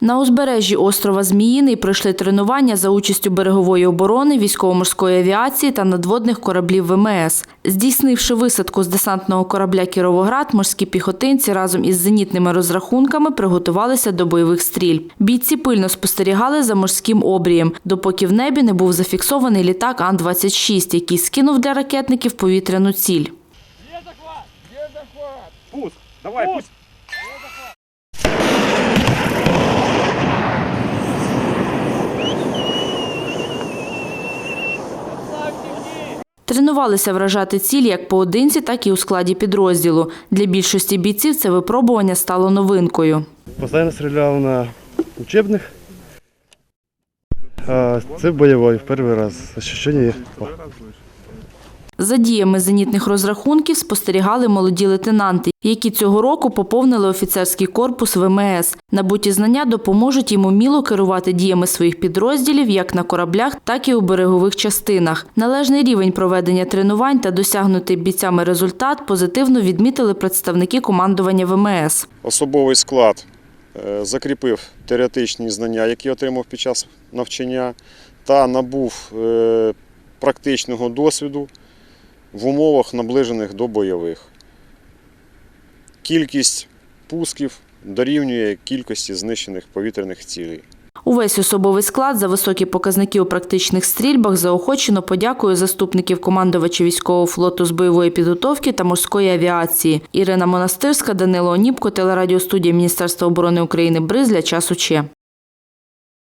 На узбережжі острова Зміїний пройшли тренування за участю берегової оборони, військово-морської авіації та надводних кораблів ВМС. Здійснивши висадку з десантного корабля Кіровоград, морські піхотинці разом із зенітними розрахунками приготувалися до бойових стрільб. Бійці пильно спостерігали за морським обрієм, допоки в небі не був зафіксований літак Ан-26, який скинув для ракетників повітряну ціль. Пуск. Давай, пусть. Тренувалися вражати ціль як поодинці, так і у складі підрозділу. Для більшості бійців це випробування стало новинкою. Постійно стріляв на учебних. А це бойовий в перший раз. Ощущення. О, За діями зенітних розрахунків спостерігали молоді лейтенанти, які цього року поповнили офіцерський корпус ВМС. Набуті знання допоможуть їм уміло керувати діями своїх підрозділів як на кораблях, так і у берегових частинах. Належний рівень проведення тренувань та досягнутий бійцями результат позитивно відмітили представники командування ВМС. Особовий склад е, закріпив теоретичні знання, які отримав під час навчання, та набув е, практичного досвіду в умовах, наближених до бойових. Кількість пусків дорівнює кількості знищених повітряних цілей. Увесь особовий склад за високі показники у практичних стрільбах заохочено подякою заступників командувача військового флоту з бойової підготовки та морської авіації. Ірина Монастирська, Данило Оніпко, телерадіостудія Міністерства оборони України Бриз для часу Че.